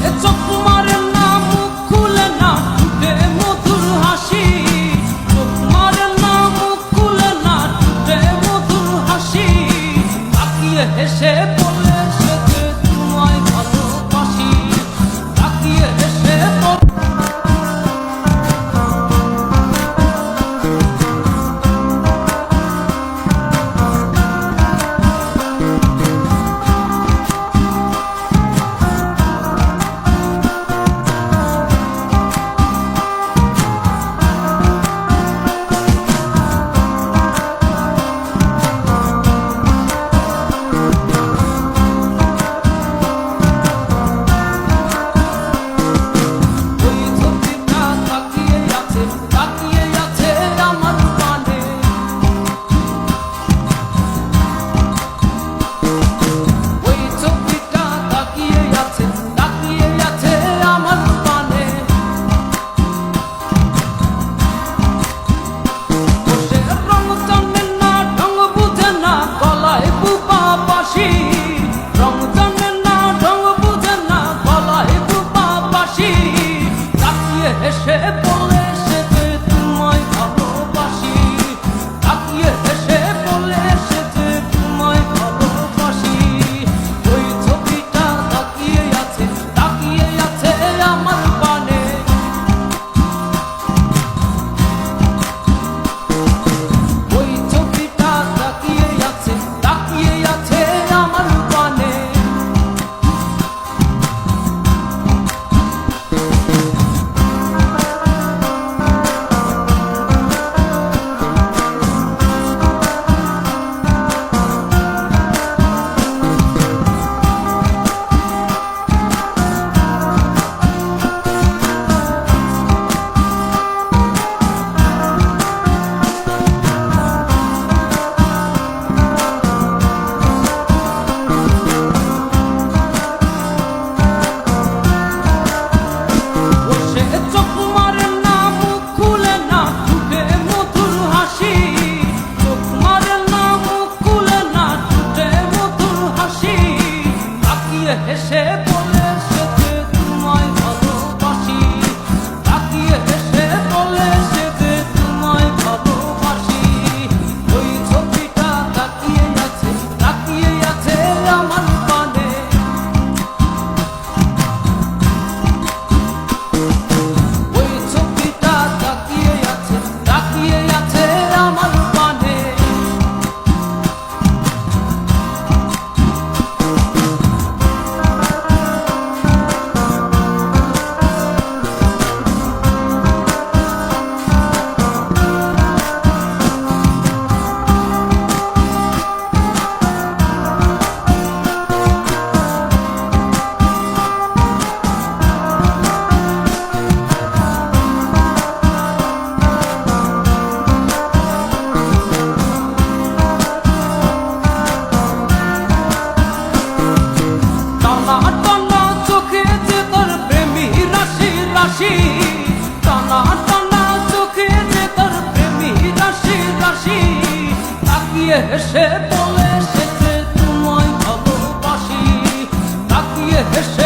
it's তাকিয়ে হেসে তাকিয়ে হেসে বলে এসেছে তোমায় ভালোবাসি। তাকিয়ে হেসে